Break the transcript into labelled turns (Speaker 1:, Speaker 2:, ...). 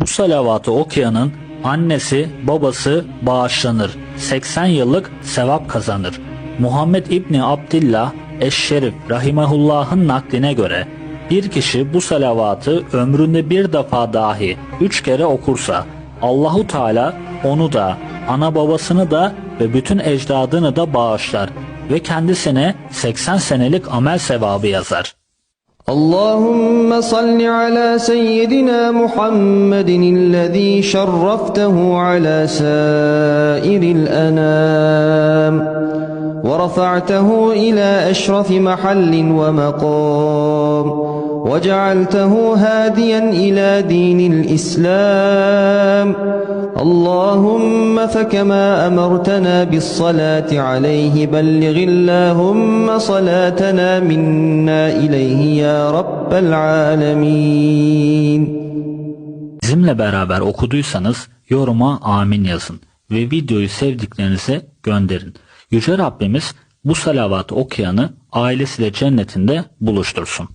Speaker 1: Bu salavatı okuyanın annesi, babası bağışlanır. 80 yıllık sevap kazanır. Muhammed İbni Abdillah Eşşerif Rahimehullah'ın nakline göre bir kişi bu salavatı ömründe bir defa dahi üç kere okursa Allahu Teala onu da ana babasını da ve bütün ecdadını da bağışlar ve kendisine 80 senelik amel sevabı yazar.
Speaker 2: اللهم صل على سيدنا محمد الذي شرفته على سائر الأنام ورفعته إلى أشرف محل ومقام وجعلته هاديا إلى دين الإسلام اللهم فكما أمرتنا بالصلاة عليه بلغ اللهم صلاتنا منا إليه يا رب العالمين
Speaker 1: Bizimle beraber okuduysanız yoruma amin yazın ve videoyu sevdiklerinize gönderin. Yüce Rabbimiz bu salavatı okuyanı ailesiyle cennetinde buluştursun.